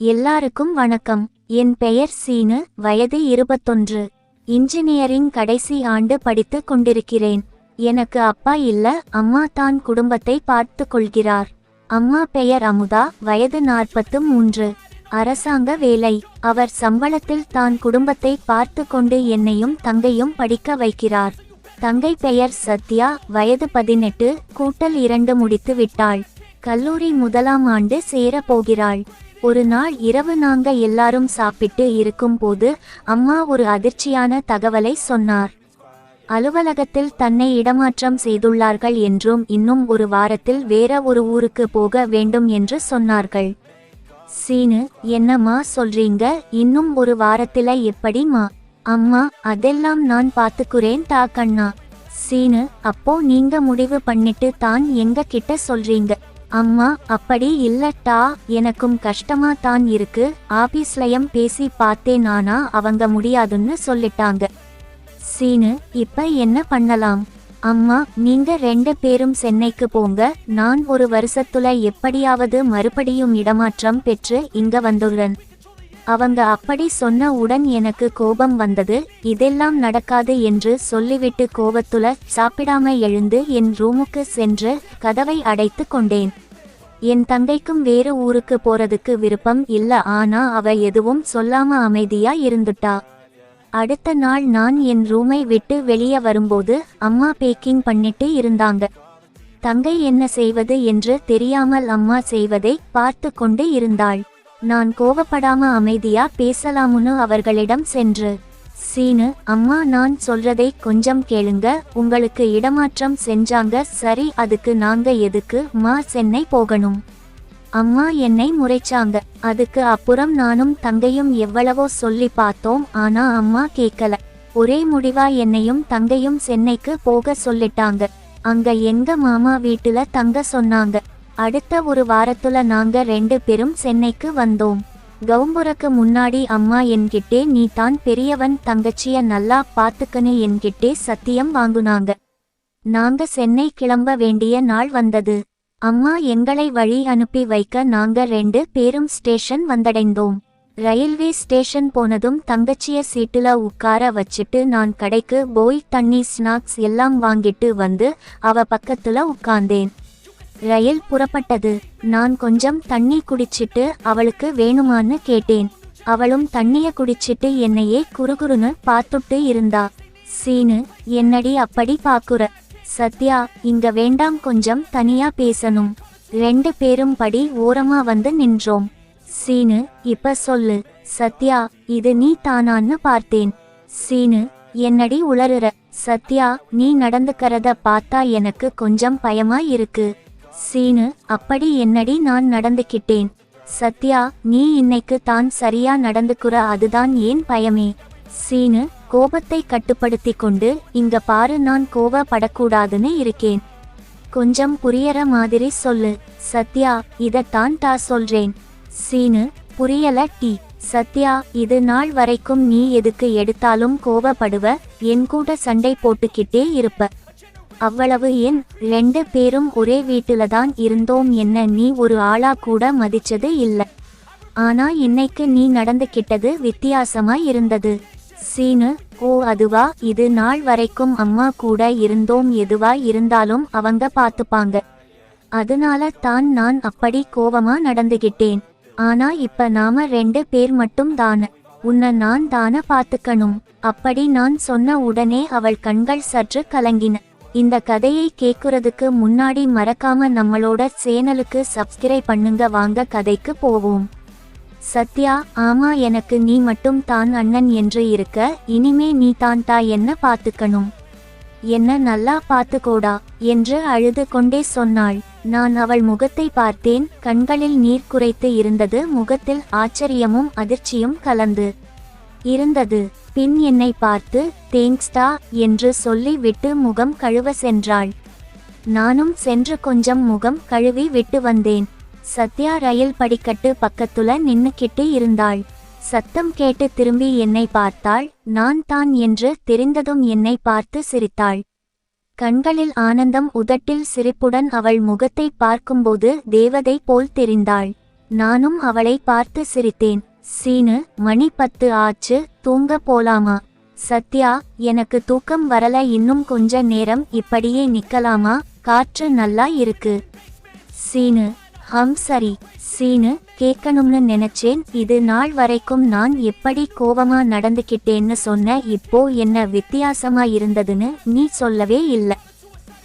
எல்லாருக்கும் வணக்கம். என் பெயர் சீனு வயது இருபத்தொன்று. இன்ஜினியரிங் கடைசி ஆண்டு படித்துக் கொண்டிருக்கிறேன். எனக்கு அப்பா இல்ல அம்மா தான் குடும்பத்தை பார்த்து கொள்கிறார். அம்மா பெயர் அமுதா வயது நாற்பத்து மூன்று. அரசாங்க வேலை. அவர் சம்பளத்தில் தான் குடும்பத்தை பார்த்து கொண்டு என்னையும் தங்கையும் படிக்க வைக்கிறார். தங்கை பெயர் சத்யா வயது பதினெட்டு கூட்டல் இரண்டு முடித்து விட்டாள் கல்லூரி முதலாம் ஆண்டு சேரப்போகிறாள் ஒரு நாள் இரவு நாங்க எல்லாரும் சாப்பிட்டு இருக்கும்போது அம்மா ஒரு அதிர்ச்சியான தகவலை சொன்னார். அலுவலகத்தில் தன்னை இடமாற்றம் செய்துள்ளார்கள் என்றும் இன்னும் ஒரு வாரத்தில் வேற ஒரு ஊருக்கு போக வேண்டும் என்று சொன்னார்கள். சீனு என்னம்மா சொல்றீங்க? இன்னும் ஒரு வாரத்தில எப்படிம்மா அம்மா அதெல்லாம் நான் பாத்துக்குறேன் தா கண்ணா. சீனு அப்போ நீங்க முடிவு பண்ணிட்டு தான் எங்க கிட்ட சொல்றீங்க. அம்மா அப்படி இல்லட்டா எனக்கும் கஷ்டமா தான் இருக்கு. ஆபீஸ்லயம் பேசி பார்த்தேன் ஆனா அவங்க முடியாதுன்னு சொல்லிட்டாங்க. சீனு இப்ப என்ன பண்ணலாம்? அம்மா நீங்க ரெண்டு பேரும் சென்னைக்கு போங்க. நான் ஒரு வருஷத்துல எப்படியாவது மறுபடியும் இடமாற்றம் பெற்று இங்க வந்துடுறேன். அவங்க அப்படி சொன்ன உடன் எனக்கு கோபம் வந்தது. இதெல்லாம் நடக்காது என்று சொல்லிவிட்டு கோபத்துல சாப்பிடாம எழுந்து என் ரூமுக்கு சென்று கதவை அடைத்து கொண்டேன். என் தங்கைக்கும் வேறு ஊருக்கு போறதுக்கு விருப்பம் இல்ல ஆனா அவ எதுவும் சொல்லாம அமைதியா இருந்துட்டா. அடுத்த நாள் நான் என் ரூமை விட்டு வெளியே வரும்போது அம்மா பேக்கிங் பண்ணிட்டு இருந்தாங்க. தங்கை என்ன செய்வது என்று தெரியாமல் அம்மா செய்வதை பார்த்து கொண்டு இருந்தாள். நான் கோவப்படாம அமைதியா பேசலாமுன்னு அவர்களிடம் சென்று சீனு அம்மா நான் சொல்றதை கொஞ்சம் கேளுங்க உங்களுக்கு இடமாற்றம் செஞ்சாங்க சரி அதுக்கு நாங்க எதுக்கு மா சென்னை போகணும். அம்மா என்னை முறைச்சாங்க அதுக்கு அப்புறம் நானும் தங்கையும் எவ்வளவோ சொல்லி பார்த்தோம் ஆனா அம்மா கேட்கல ஒரே முடிவா என்னையும் தங்கையும் சென்னைக்கு போக சொல்லிட்டாங்க. அங்க எங்க மாமா வீட்டுல தங்க சொன்னாங்க. அடுத்த ஒரு வாரத்துல நாங்க ரெண்டு பேரும் சென்னைக்கு வந்தோம். கவும்புறக்கு முன்னாடி அம்மா என்கிட்டே நீ தான் பெரியவன் தங்கச்சிய நல்லா பாத்துக்கன்னு என்கிட்டே சத்தியம் வாங்குனாங்க. நாங்க சென்னை கிளம்ப வேண்டிய நாள் வந்தது. அம்மா எங்களை வழி அனுப்பி வைக்க நாங்க ரெண்டு பேரும் ஸ்டேஷன் வந்தடைந்தோம். ரயில்வே ஸ்டேஷன் போனதும் தங்கச்சிய சீட்டுல உட்கார வச்சிட்டு நான் கடைக்கு போய் தண்ணி ஸ்நாக்ஸ் எல்லாம் வாங்கிட்டு வந்து அவ பக்கத்துல உட்கார்ந்தேன். ரயில் புறப்பட்டது. நான் கொஞ்சம் தண்ணி குடிச்சிட்டு அவளுக்கு வேணுமான்னு கேட்டேன். அவளும் தண்ணிய குடிச்சிட்டு என்னையே குறுகுறுன்னு பார்த்துட்டு இருந்தா. சீனு என்னடி அப்படி பாக்குற? சத்யா இங்க வேண்டாம் கொஞ்சம் தனியா பேசணும். ரெண்டு பேரும் படி ஓரமா வந்து நின்றோம். சீனு இப்ப சொல்லு. சத்யா இது நீ தானான்னு பார்த்தேன். சீனு என்னடி உளறுற? சத்யா நீ நடந்துக்கிறத பார்த்தா எனக்கு கொஞ்சம் பயமா இருக்கு. சீனு அப்படி என்னடி நான் நடந்துக்கிட்டேன் சத்யா நீ இன்னைக்கு தான் சரியா நடந்துக்குற அதுதான் ஏன் பயமே? சீனு கோபத்தை கட்டுப்படுத்தி கொண்டு இங்க பாரு நான் கோவப்படக்கூடாதுன்னு இருக்கேன். கொஞ்சம் புரியற மாதிரி சொல்லு. சத்யா இதத்தான் தா சொல்றேன். சீனு புரியல டி. சத்யா இது நாள் வரைக்கும் நீ எதுக்கு எடுத்தாலும் கோவப்படுவ? என் கூட சண்டை போட்டுக்கிட்டே இருப்ப. அவ்வளவு ஏன்? ரெண்டு பேரும் ஒரே வீட்டுல தான் இருந்தோம் என்ன நீ ஒரு ஆளா கூட மதிச்சது இல்ல. ஆனா இன்னைக்கு நீ நடந்துக்கிட்டது வித்தியாசமா இருந்தது. சீனு ஓ அதுவா? இது நாள் வரைக்கும் அம்மா கூட இருந்தோம் எதுவா இருந்தாலும் அவங்க பார்த்துப்பாங்க. அதனால தான் நான் அப்படி கோவமா நடந்துகிட்டேன் ஆனா இப்ப நாம ரெண்டு பேர் மட்டும் தான. உன்னை நான் தான பாத்துக்கணும் அப்படி நான் சொன்ன உடனே அவள் கண்கள் சற்று கலங்கின. இந்த கதையை கேட்குறதுக்கு முன்னாடி மறக்காம நம்மளோட சேனலுக்கு சப்ஸ்கிரைப் பண்ணுங்க. வாங்க கதைக்கு போவோம். சத்யா ஆமா எனக்கு நீ மட்டும் தான் அண்ணன் என்று இருக்க இனிமே நீ தான் தா என்ன பார்த்துக்கணும் என்ன நல்லா பார்த்துக்கோடா என்று அழுது கொண்டே சொன்னாள். நான் அவள் முகத்தை பார்த்தேன் கண்களில் நீர் குறைத்து இருந்தது முகத்தில் ஆச்சரியமும் அதிர்ச்சியும் கலந்து இருந்தது. பின் என்னை பார்த்து தேங்க்ஸ்டா என்று சொல்லி விட்டு முகம் கழுவ சென்றாள். நானும் சென்று கொஞ்சம் முகம் கழுவி விட்டு வந்தேன். சத்யா ரயில் படிக்கட்டு பக்கத்துல நின்னுக்கிட்டு இருந்தாள். சத்தம் கேட்டு திரும்பி என்னை பார்த்தாள். நான் தான் என்று தெரிந்ததும் என்னை பார்த்து சிரித்தாள். கண்களில் ஆனந்தம் உதட்டில் சிரிப்புடன் அவள் முகத்தை பார்க்கும்போது தேவதை போல் தெரிந்தாள். நானும் அவளை பார்த்து சிரித்தேன். சீனு மணி பத்து ஆச்சு தூங்க போலாமா? சத்யா எனக்கு தூக்கம் வரல இன்னும் கொஞ்ச நேரம் இப்படியே நிக்கலாமா? காற்று நல்லா இருக்கு. சீனு ஹம் சரி. சீனு கேட்கணும்னு நினைச்சேன் இது நாள் வரைக்கும் நான் எப்படி கோபமா நடந்துக்கிட்டேன்னு சொன்ன இப்போ என்ன வித்தியாசமா இருந்ததுன்னு நீ சொல்லவே இல்லை.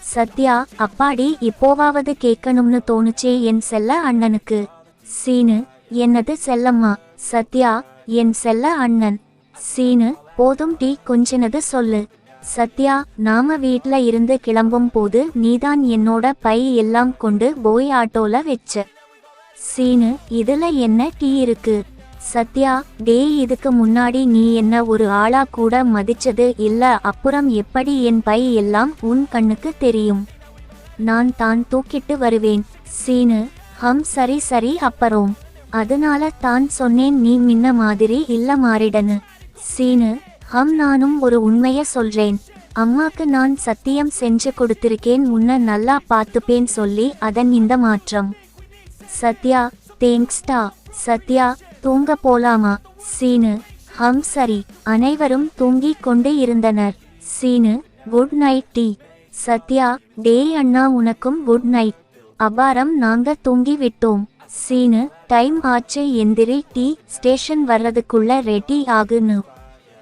சத்யா அப்பாடி இப்போவாவது கேட்கணும்னு தோணுச்சே என் செல்ல அண்ணனுக்கு. சீனு என்னது செல்லம்மா? சத்யா என் செல்ல அண்ணன். சீனு போதும் டீ கொஞ்சினது சொல்லு. சத்யா நாம வீட்ல இருந்து கிளம்பும் போது நீதான் என்னோட பை எல்லாம் கொண்டு போய் ஆட்டோல வெச்ச. சீனு இதுல என்ன டீ இருக்கு? சத்யா டேய் இதுக்கு முன்னாடி நீ என்ன ஒரு ஆளா கூட மதிச்சது இல்ல அப்புறம் எப்படி என் பை எல்லாம் உன் கண்ணுக்கு தெரியும்? நான் தான் தூக்கிட்டு வருவேன். சீனு ஹம் சரி சரி அப்புறம். அதனால தான் சொன்னேன் நீ முன்ன மாதிரி இல்ல மாறிடனு. சீனு ஹம் நானும் ஒரு உண்மைய சொல்றேன். அம்மாக்கு நான் சத்தியம் செஞ்சு கொடுத்திருக்கேன் உன்னை நல்லா பார்த்துப்பேன் சொல்லி அதன் இந்த மாற்றம். சத்யா தேங்க்ஸ்டா சத்யா தூங்க போலாமா? சீனு ஹம் சரி. அனைவரும் தூங்கிக் கொண்டு இருந்தனர். சீனு குட் நைட் டீ. சத்யா டேய் அண்ணா உனக்கும் குட் நைட் அபாரம் நாங்க தூங்கி விட்டோம் சீனு டைம் ஆச்சு எந்திரி டீ ஸ்டேஷன் வர்றதுக்குள்ள ரெடி ஆகுன்னு.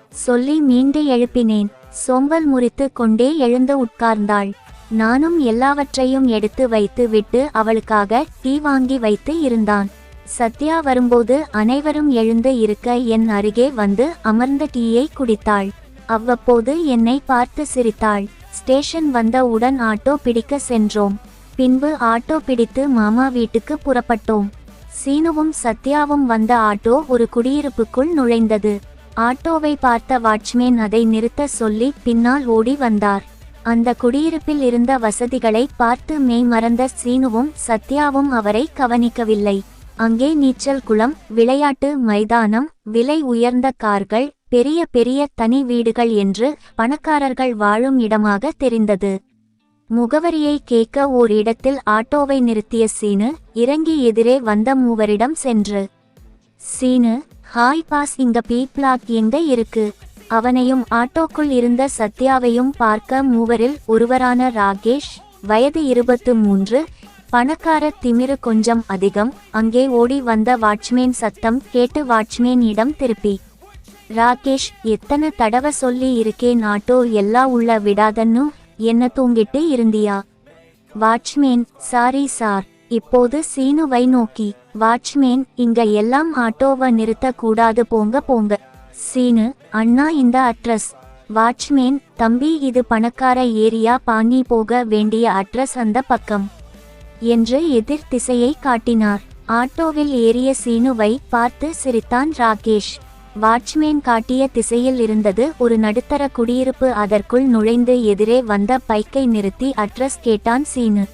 சொல்லி மீண்டு எழுப்பினேன். சொம்பல் முறித்து கொண்டே எழுந்து உட்கார்ந்தாள். நானும் எல்லாவற்றையும் எடுத்து வைத்து விட்டு அவளுக்காக டீ வாங்கி வைத்து இருந்தான். சத்யா வரும்போது அனைவரும் எழுந்து இருக்க என் அருகே வந்து அமர்ந்த டீயை குடித்தாள். அவ்வப்போது என்னை பார்த்து சிரித்தாள். ஸ்டேஷன் வந்த உடன் ஆட்டோ பிடிக்க சென்றோம். பின்பு ஆட்டோ பிடித்து மாமா வீட்டுக்கு புறப்பட்டோம். சீனுவும் சத்யாவும் வந்த ஆட்டோ ஒரு குடியிருப்புக்குள் நுழைந்தது. ஆட்டோவை பார்த்த வாட்ச்மேன் அதை நிறுத்த சொல்லி பின்னால் ஓடி வந்தார். அந்த குடியிருப்பில் இருந்த வசதிகளை பார்த்து மெய் மறந்த சீனுவும் சத்யாவும் அவரை கவனிக்கவில்லை. அங்கே நீச்சல் குளம் விளையாட்டு மைதானம் விலை உயர்ந்த கார்கள் பெரிய பெரிய தனி வீடுகள் என்று பணக்காரர்கள் வாழும் இடமாக தெரிந்தது. முகவரியை கேட்க ஓர் இடத்தில் ஆட்டோவை நிறுத்திய சீனு இறங்கி எதிரே வந்த மூவரிடம் சென்று. சீனு ஹாய் பாஸ் இந்த பி பிளாக் எங்க இருக்கு? அவனையும் ஆட்டோக்குள் இருந்த சத்யாவையும் பார்க்க மூவரில் ஒருவரான ராகேஷ் வயது இருபத்து மூன்று பணக்கார திமிரு கொஞ்சம் அதிகம் அங்கே ஓடி வந்த வாட்ச்மேன் சத்தம் கேட்டு வாட்ச்மேனிடம் திருப்பி. ராகேஷ் எத்தனை தடவை சொல்லி இருக்கேன் ஆட்டோ எல்லா உள்ள விடாதன்னு என்ன தூங்கிட்டு இருந்தியா? Watchman sorry sir. இப்போது சீனுவை நோக்கி வாட்ச்மேன் இங்க எல்லாம் ஆட்டோவை நிறுத்த கூடாது போங்க போங்க. சீனு அண்ணா இந்த அட்ரஸ். வாட்ச்மேன் தம்பி இது பணக்கார ஏரியா பாங்கி போக வேண்டிய அட்ரஸ் அந்த பக்கம். என்று எதிர் திசையை காட்டினார். ஆட்டோவில் ஏறிய சீனுவை பார்த்து சிரித்தான் ராகேஷ். வாட்ச்மேன் காட்டிய திசையில் இருந்தது ஒரு நடுத்தர குடியிருப்பு. அதற்குள் நுழைந்து எதிரே வந்த பைக்கை நிறுத்தி அட்ரஸ் கேட்டான் சீனு.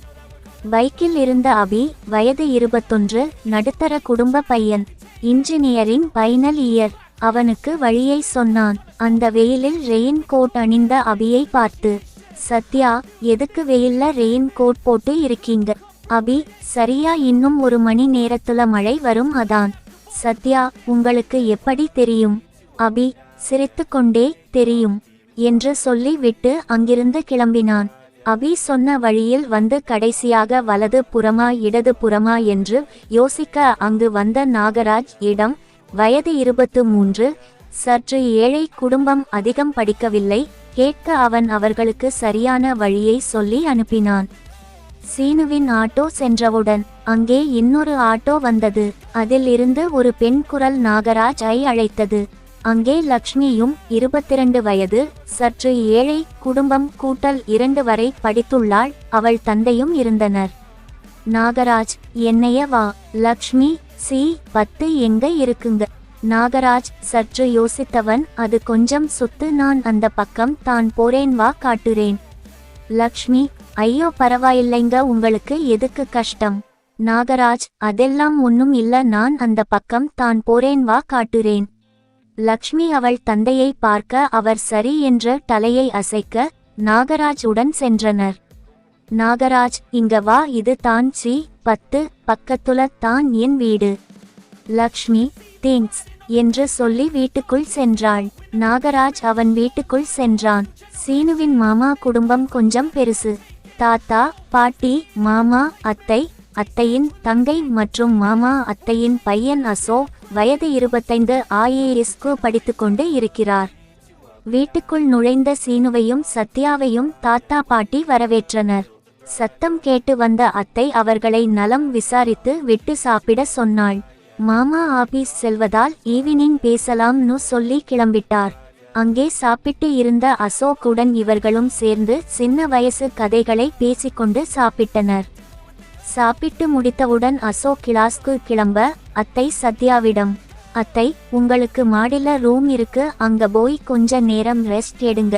பைக்கில் இருந்த அபி வயது இருபத்தொன்று நடுத்தர குடும்ப பையன் இன்ஜினியரிங் பைனல் இயர். அவனுக்கு வழியை சொன்னான். அந்த வெயிலில் ரெயின் கோட் அணிந்த அபியை பார்த்து சத்யா எதுக்கு வெயில்ல ரெயின் கோட் போட்டு இருக்கீங்க? அபி சரியா இன்னும் ஒரு மணி நேரத்துல மழை வரும் அதான். சத்யா உங்களுக்கு எப்படி தெரியும்? அபி சிரித்துக்கொண்டே தெரியும் என்று சொல்லி விட்டு அங்கிருந்து கிளம்பினான். அபி சொன்ன வழியில் வந்து கடைசியாக வலது புறமா இடது புறமா என்று யோசிக்க அங்கு வந்த நாகராஜ் இடம் வயது இருபத்து மூன்று. சற்று ஏழை குடும்பம் அதிகம் படிக்கவில்லை கேட்க அவன் அவர்களுக்கு சரியான வழியை சொல்லி அனுப்பினான். சீனுவின் ஆட்டோ சென்றவுடன் அங்கே இன்னொரு ஆட்டோ வந்தது. அதில் இருந்து ஒரு பெண் குரல் நாகராஜ் ஐ அழைத்தது. அங்கே லக்ஷ்மியும் இருபத்திரண்டு வயது சற்று ஏழை குடும்பம் கூட்டல் இரண்டு வரை படித்துள்ளாள் அவள் தந்தையும் இருந்தனர். நாகராஜ் என்னைய வா. லக்ஷ்மி சி பத்து எங்க இருக்குங்க? நாகராஜ் சற்று யோசித்தவன் அது கொஞ்சம் சுத்து. நான் அந்த பக்கம் தான் போறேன் வா காட்டுறேன். லக்ஷ்மி ஐயோ பரவாயில்லைங்க உங்களுக்கு எதுக்கு கஷ்டம்? நாகராஜ் அதெல்லாம் ஒன்னும் இல்ல நான் அந்த பக்கம் தான் போறேன் வா காட்டுறேன் லக்ஷ்மி அவள் தந்தையை பார்க்க அவர் சரி என்ற தலையை அசைக்க நாகராஜ் உடன் சென்றனர். நாகராஜ் இங்க வா இது தான் சி பத்து பக்கத்துல தான் என் வீடு. லக்ஷ்மி தேங்க்ஸ் என்று சொல்லி வீட்டுக்குள் சென்றாள். நாகராஜ் அவன் வீட்டுக்குள் சென்றான். சீனுவின் மாமா குடும்பம் கொஞ்சம் பெருசு. தாத்தா பாட்டி மாமா அத்தை அத்தையின் தங்கை மற்றும் மாமா அத்தையின் பையன் அசோ வயது இருபத்தைந்து ஆஏஎஸ்கு படித்துக்கொண்டு இருக்கிறார். வீட்டுக்குள் நுழைந்த சீனுவையும் சத்யாவையும் தாத்தா பாட்டி வரவேற்றனர். சத்தம் கேட்டு வந்த அத்தை அவர்களை நலம் விசாரித்து விட்டு சாப்பிட சொன்னாள். மாமா ஆபீஸ் செல்வதால் ஈவினிங் பேசலாம்னு சொல்லி கிளம்பிட்டார். அங்கே சாப்பிட்டு இருந்த அசோக்குடன் இவர்களும் சேர்ந்து சின்ன வயசு கதைகளை பேசிக்கொண்டு சாப்பிட்டனர். சாப்பிட்டு முடித்தவுடன் அசோக் கிளாஸ்க்கு கிளம்ப அத்தை சத்யாவிடம். அத்தை உங்களுக்கு மாடில ரூம் இருக்கு அங்க போய் கொஞ்ச நேரம் ரெஸ்ட் எடுங்க.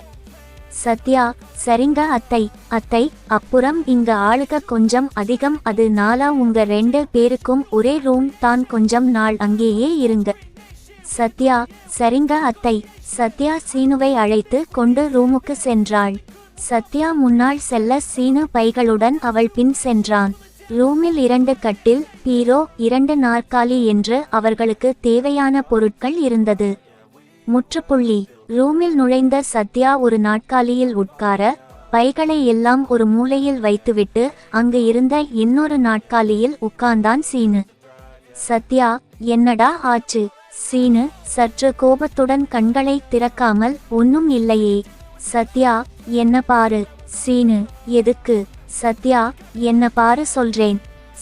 சத்யா சரிங்க அத்தை. அத்தை அப்புறம் இங்க ஆளுக கொஞ்சம் அதிகம் அது நாளா உங்க ரெண்டு பேருக்கும் ஒரே ரூம் தான் கொஞ்சம் நாள் அங்கேயே இருங்க. சத்யா சரிங்க அத்தை. சத்யா சீனுவை அழைத்து கொண்டு ரூமுக்கு சென்றாள். சத்யா முன்னால் செல்ல சீனு பைகளுடன் அவள் பின் சென்றான். ரூமில் இரண்டு கட்டில் பீரோ இரண்டு நாற்காலி என்று அவர்களுக்கு தேவையான பொருட்கள் இருந்தது. முற்றுப்புள்ளி. ரூமில் நுழைந்த சத்யா ஒரு நாட்காலியில் உட்கார பைகளை எல்லாம் ஒரு மூலையில் வைத்துவிட்டு அங்கு இருந்த இன்னொரு நாட்காலியில் உட்கார்ந்தான் சீனு. சத்யா என்னடா ஆச்சு சீனு சற்று கோபத்துடன் கண்களை திறக்காமல் ஒன்னும் இல்லையே. சத்யா என்ன பாரு சீனு எதுக்கு? சத்யா என்ன பாரு சொல்றேன்.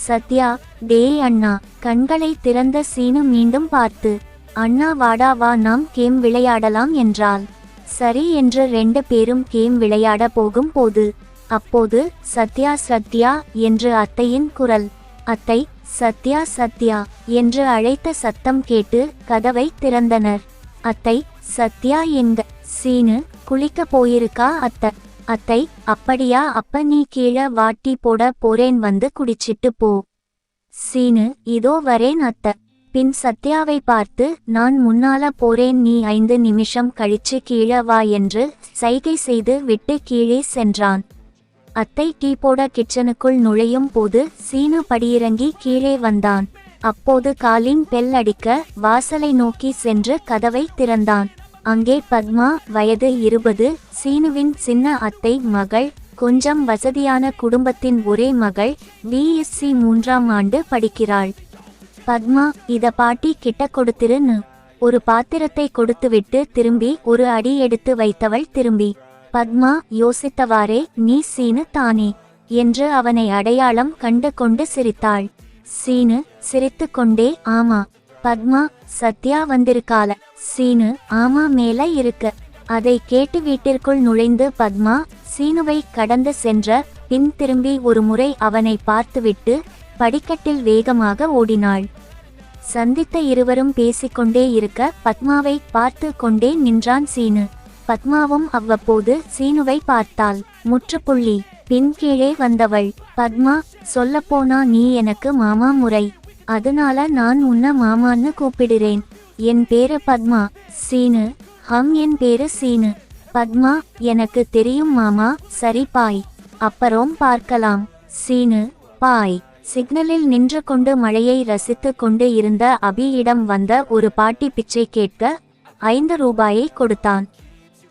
சத்யா டேய் அண்ணா கண்களை திறந்த சீனு மீண்டும் பார்த்து அண்ணா வாடா வா நாம் கேம் விளையாடலாம் என்றாள். சரி என்று ரெண்டு பேரும் கேம் விளையாட போகும் போது அப்போது சத்யா சத்யா என்று அத்தையின் குரல். அத்தை சத்யா சத்யா என்று அழைத்த சத்தம் கேட்டு கதவை திறந்தனர். அத்தை சத்யா எங்க சீனு குளிக்க போயிருக்கா அத்தை? அத்தை அப்படியா அப்ப நீ கீழே வாட்டி போட போறேன் வந்து குடிச்சிட்டு போ. சீனு இதோ வரேன் அத்தை. பின் சத்யாவை பார்த்து நான் முன்னால போறேன் நீ ஐந்து நிமிஷம் கழிச்சு கீழே வா என்று சைகை செய்து விட்டு கீழே சென்றான். அத்தை டீ போட கிச்சனுக்குள் நுழையும் போது சீனு படியிறங்கி கீழே வந்தான். அப்போது காலின் பெல் அடிக்க வாசலை நோக்கி சென்று கதவை திறந்தான். அங்கே பத்மா வயது இருபது சீனுவின் சின்ன அத்தை மகள் கொஞ்சம் வசதியான குடும்பத்தின் ஒரே மகள் பிஎஸ்சி மூன்றாம் ஆண்டு படிக்கிறாள். பத்மா இத பாட்டி கிட்ட கொடுத்திருன்னு ஒரு பாத்திரத்தை கொடுத்துவிட்டு திரும்பி ஒரு அடி எடுத்து வைத்தவள் திரும்பி. பத்மா யோசித்தவாறே நீ சீனு தானே என்று அவனை அடையாளம் கண்டு கொண்டு சிரித்தாள். சீனு சிரித்துக்கொண்டே ஆமா பத்மா சத்யா வந்திருக்காள. சீனு ஆமா மேல இருக்கு. அதை கேட்டு வீட்டிற்குள் நுழைந்து பத்மா சீனுவை கடந்து சென்ற பின் திரும்பி ஒரு முறை அவனை பார்த்துவிட்டு படிக்கட்டில் வேகமாக ஓடினாள். சந்தித்த இருவரும் பேசிக்கொண்டே இருக்க பத்மாவை பார்த்து கொண்டே நின்றான் சீனு. பத்மாவும் அவ்வப்போது சீனுவை பார்த்தாள். முற்றுப்புள்ளி பின் கீழே வந்தவள். பத்மா சொல்லப்போனா நீ எனக்கு மாமா முறை. அதனால நான் உன்ன மாமான்னு கூப்பிடுறேன். என் பேரு பத்மா சீனு. ஹம் என் பேரு சீனு. பத்மா எனக்கு தெரியும் மாமா சரி பாய். அப்புறம் பார்க்கலாம். சீனு பாய். சிக்னலில் நின்று கொண்டு மழையை ரசித்து கொண்டு இருந்த அபியிடம் வந்த ஒரு பாட்டி பிச்சை கேட்க ஐந்து ரூபாயை கொடுத்தான்.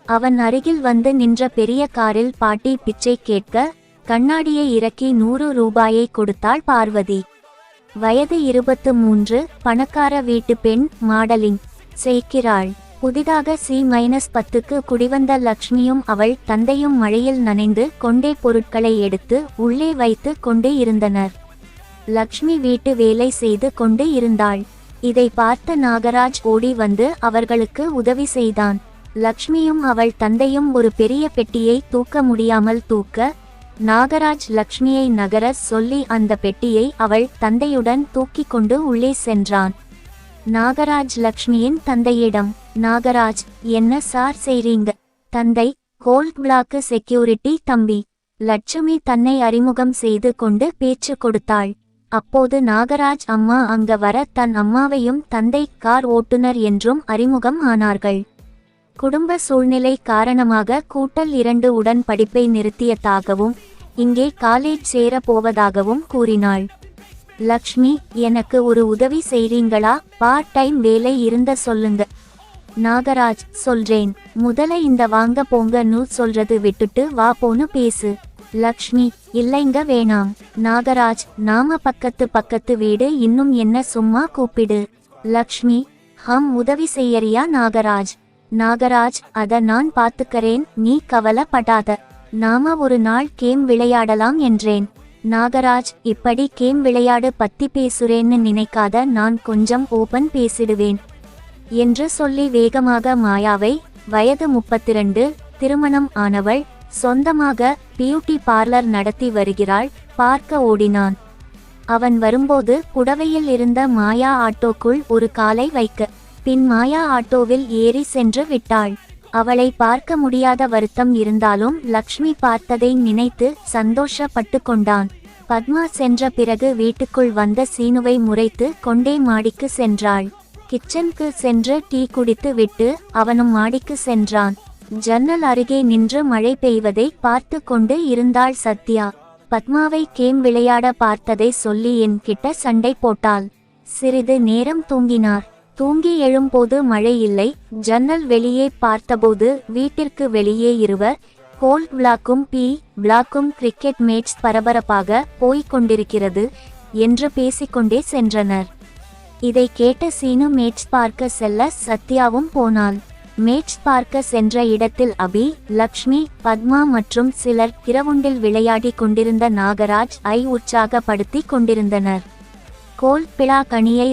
அவன் அருகில் வந்து நின்ற பெரிய காரில் பாட்டி பிச்சை கேட்க கண்ணாடியை இறக்கி நூறு ரூபாயை கொடுத்தாள் பார்வதி. வயது இருபத்து மூன்று பணக்கார வீட்டு பெண் மாடலிங் செய்கிறாள். புதிதாக சி மைனஸ் பத்துக்கு குடிவந்த லக்ஷ்மியும் அவள் தந்தையும் மழையில் நனைந்து கொண்டே பொருட்களை எடுத்து உள்ளே வைத்து கொண்டு இருந்தனர். லக்ஷ்மி வீட்டு வேலை செய்து கொண்டு இருந்தாள். இதை பார்த்த நாகராஜ் ஓடி வந்து அவர்களுக்கு உதவி செய்தான். லக்ஷ்மியும் அவள் தந்தையும் ஒரு பெரிய பெட்டியை தூக்க முடியாமல் தூக்க நாகராஜ் லக்ஷ்மியை நகர சொல்லி அந்த பெட்டியை அவள் தந்தையுடன் தூக்கிக் கொண்டு உள்ளே சென்றான். நாகராஜ் லக்ஷ்மியின் தந்தையிடம் நாகராஜ் என்ன சார் செய்றீங்க? தந்தை கோல்ட் பிளாக்கு செக்யூரிட்டி தம்பி. லட்சுமி தன்னை அறிமுகம் செய்து கொண்டு பேச்சு கொடுத்தாள். அப்போது நாகராஜ் அம்மா அங்க வர தன் அம்மாவையும் தந்தை கார் ஓட்டுநர் என்றும் அறிமுகம் ஆனார்கள். குடும்ப சூழ்நிலை காரணமாக கூட்டல் இரண்டு உடன் படிப்பை நிறுத்தியதாகவும் இங்கே காலேஜ் சேர போவதாகவும் கூறினாள். லக்ஷ்மி எனக்கு ஒரு உதவி செய்றீங்களா? பார்ட் டைம் வேலை இருந்த சொல்லுங்க. நாகராஜ் சொல்றேன். முதல்ல இந்த வாங்க போங்கன்னு சொல்றது விட்டுட்டு வா போன்னு பேசு. லக்ஷ்மி இல்லைங்க வேணாம். நாகராஜ் நாம பக்கத்து பக்கத்து வீடு இன்னும் என்ன சும்மா கூப்பிடு. லக்ஷ்மி ஹம் உதவி செய்யறியா நாகராஜ்? நாகராஜ் அத நான் பாத்துக்கறேன். நீ கவலைப்படாத. நாம ஒரு நாள் கேம் விளையாடலாம் என்றேன். நாகராஜ் இப்படி கேம் விளையாடு பத்தி பேசுறேன்னு நினைக்காத நான் கொஞ்சம் ஓபன் பேசிடுவேன். என்று சொல்லி வேகமாக மாயாவை வயது முப்பத்திரண்டு திருமணம் ஆனவள் சொந்தமாக பியூட்டி பார்லர் நடத்தி வருகிறாள் பார்க்க ஓடினான். அவன் வரும்போது புடவையில் இருந்த மாயா ஆட்டோக்குள் ஒரு காலை வைக்க பின் மாயா ஆட்டோவில் ஏறி சென்று விட்டாள். அவளை பார்க்க முடியாத வருத்தம் இருந்தாலும் லக்ஷ்மி பார்த்ததை நினைத்து சந்தோஷப்பட்டு கொண்டான். பத்மா சென்ற பிறகு வீட்டுக்குள் வந்த சீனுவை முறைத்து கொண்டே மாடிக்கு சென்றாள். கிச்சனுக்கு சென்று டீ குடித்து விட்டு அவனும் மாடிக்கு சென்றான். ஜன்னல் அருகே நின்று மழை பெய்வதை பார்த்து கொண்டு இருந்தாள் சத்யா. பத்மாவை கேம் விளையாட பார்த்ததை சொல்லி என்கிட்ட சண்டை போட்டாள். சிறிது நேரம் தூங்கினார். தூங்கி எழும்போது மழை இல்லை. ஜன்னல் வெளியே பார்த்தபோது வீட்டிற்கு வெளியே இருவர் கோல் பிளாக்கும் பி பிளாக்கும் கிரிக்கெட் மேட்ச் பரபரப்பாக போய்க் கொண்டிருக்கிறது என்று பேசிக்கொண்டே சென்றனர். இதை கேட்ட சீனு மேட்ச் பார்க்க செல்ல சத்யாவும் போனாள். மேட்ச் பார்க்க சென்ற இடத்தில் அபி லக்ஷ்மி பத்மா மற்றும் சிலர் கிரவுண்டில் விளையாடி கொண்டிருந்த நாகராஜ் ஐ உற்சாகப்படுத்தி கொண்டிருந்தனர். கோல் பிளா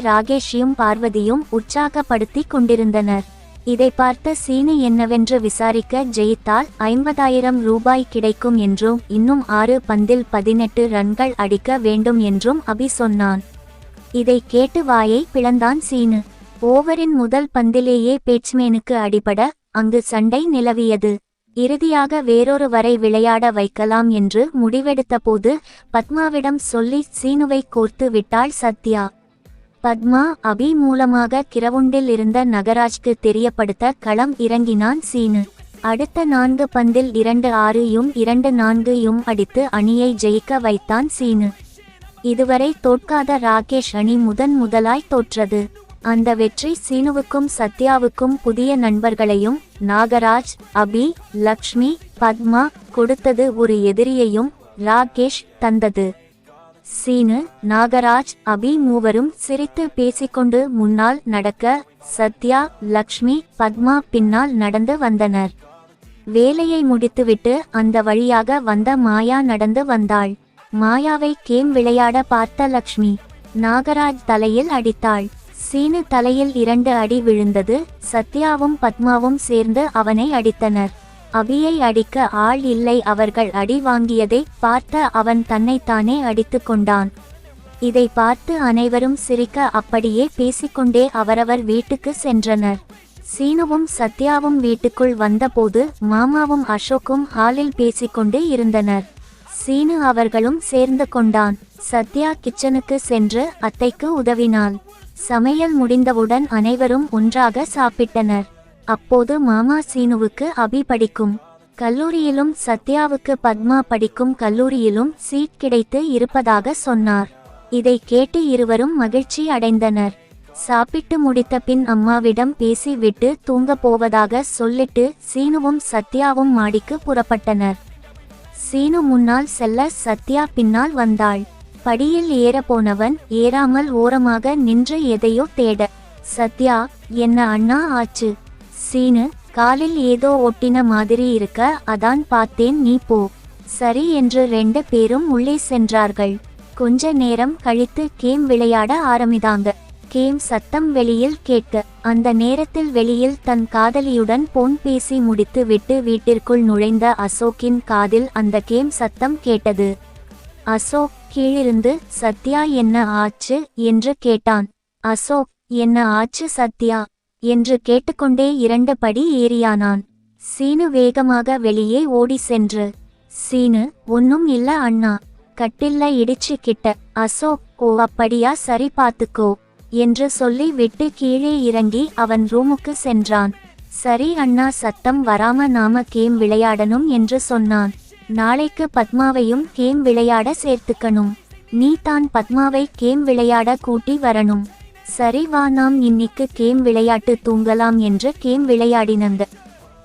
ராகேஷியும் பார்வதியும் உற்சாகப்படுத்தி கொண்டிருந்தனர். இதை பார்த்த சீனு என்னவென்று விசாரிக்க ஜெயித்தால் ஐம்பதாயிரம் ரூபாய் கிடைக்கும் என்றும் இன்னும் ஆறு பந்தில் பதினெட்டு ரன்கள் அடிக்க வேண்டும் என்றும் அபி சொன்னான். இதை கேட்டு வாயை பிளந்தான் சீனு. ஓவரின் முதல் பந்திலேயே பேட்ஸ்மேனுக்கு அடிபட அங்கு சண்டை நிலவியது. இறுதியாக வேறொரு வரை விளையாட வைக்கலாம் என்று முடிவெடுத்தபோது பத்மாவிடம் சொல்லி சீனுவை கோர்த்து விட்டாள் சத்யா. பத்மா அபி மூலமாக கிரவுண்டில் இருந்த நகராஜ்க்கு தெரியப்படுத்த களம் இறங்கினான் சீனு. அடுத்த நான்கு பந்தில் இரண்டு ஆறையும் இரண்டு நான்கையும் அடித்து அணியை ஜெயிக்க வைத்தான் சீனு. இதுவரை தோற்காத ராகேஷ் அணி முதன் முதலாய் தோற்றது. அந்த வெற்றி சீனுவுக்கும் சத்யாவுக்கும் புதிய நண்பர்களையும் நாகராஜ் அபி லக்ஷ்மி பத்மா கொடுத்தது ஒரு எதிரியையும் ராகேஷ் தந்தது. சீனு நாகராஜ் அபி மூவரும் சிரித்து பேசிக்கொண்டு முன்னால் நடக்க சத்யா லக்ஷ்மி பத்மா பின்னால் நடந்து வந்தனர். வேலையை முடித்துவிட்டு அந்த வழியாக வந்த மாயா நடந்து வந்தாள். மாயாவை கேம் விளையாட பார்த்த லக்ஷ்மி நாகராஜ் தலையில் அடித்தாள். சீனு தலையில் இரண்டு அடி விழுந்தது சத்யாவும் பத்மாவும் சேர்ந்து அவனை அடித்தனர். அபியை அடிக்க ஆள் இல்லை அவர்கள் அடி வாங்கியதை பார்த்த அவன் தன்னைத்தானே அடித்து கொண்டான். இதை பார்த்து அனைவரும் சிரிக்க அப்படியே பேசிக்கொண்டே அவரவர் வீட்டுக்கு சென்றனர். சீனுவும் சத்யாவும் வீட்டுக்குள் வந்தபோது மாமாவும் அசோக்கும் ஹாலில் பேசிக்கொண்டு இருந்தனர். சீனு அவர்களும் சேர்ந்து கொண்டான். சத்யா கிச்சனுக்கு சென்று அத்தைக்கு உதவினாள். சமையல் முடிந்தவுடன் அனைவரும் ஒன்றாக சாப்பிட்டனர். அப்போது மாமா சீனுவுக்கு அபி படிக்கும். கல்லூரியிலும் சத்யாவுக்கு பத்மா படிக்கும் கல்லூரியிலும் சீட் கிடைத்து இருப்பதாக சொன்னார். இதை கேட்டு இருவரும் மகிழ்ச்சி அடைந்தனர். சாப்பிட்டு முடித்த பின் அம்மாவிடம் பேசிவிட்டு தூங்கப் போவதாக சொல்லிட்டு சீனுவும் சத்யாவும் மாடிக்கு புறப்பட்டனர். சீனு முன்னால் செல்ல சத்யா பின்னால் வந்தாள். படியில் ஏறப்போனவன் ஏறாமல் ஓரமாக நின்று எதையோ தேட சத்யா என்ன அண்ணா ஆச்சு? சீனு காலில் ஏதோ ஒட்டின மாதிரி இருக்க அதான் பார்த்தேன் நீ போ. சரி என்று ரெண்டு பேரும் உள்ளே சென்றார்கள். கொஞ்ச நேரம் கழித்து கேம் விளையாட ஆரம்பிதாங்க கேம் சத்தம் வெளியில் கேட்க அந்த நேரத்தில் வெளியில் தன் காதலியுடன் போன் பேசி முடித்து விட்டு வீட்டிற்குள் நுழைந்த அசோக்கின் காதில் அந்த கேம் சத்தம் கேட்டது. அசோக் கீழிருந்து சத்யா என்ன ஆச்சு என்று கேட்டான். அசோக் என்ன ஆச்சு சத்யா என்று கேட்டுக்கொண்டே இரண்டு படி ஏறியானான். சீனு வேகமாக வெளியே ஓடி சென்று சீனு ஒன்னும் இல்ல அண்ணா. கட்டில்ல இடிச்சு கிட்ட. அசோக் ஓ அப்படியா? சரி பார்த்துக்கோ என்று சொல்லி விட்டு கீழே இறங்கி அவன் ரூமுக்கு சென்றான். சரி அண்ணா சத்தம் வராம நாம கேம் விளையாடணும் என்று சொன்னான். நாளைக்கு பத்மாவையும் கேம் விளையாட சேர்த்துக்கணும். நீ தான் பத்மாவை கேம் விளையாட கூட்டி வரணும். சரி வா நாம் இன்னிக்கு கேம் விளையாட்டு தூங்கலாம் என்று கேம் விளையாடினந்த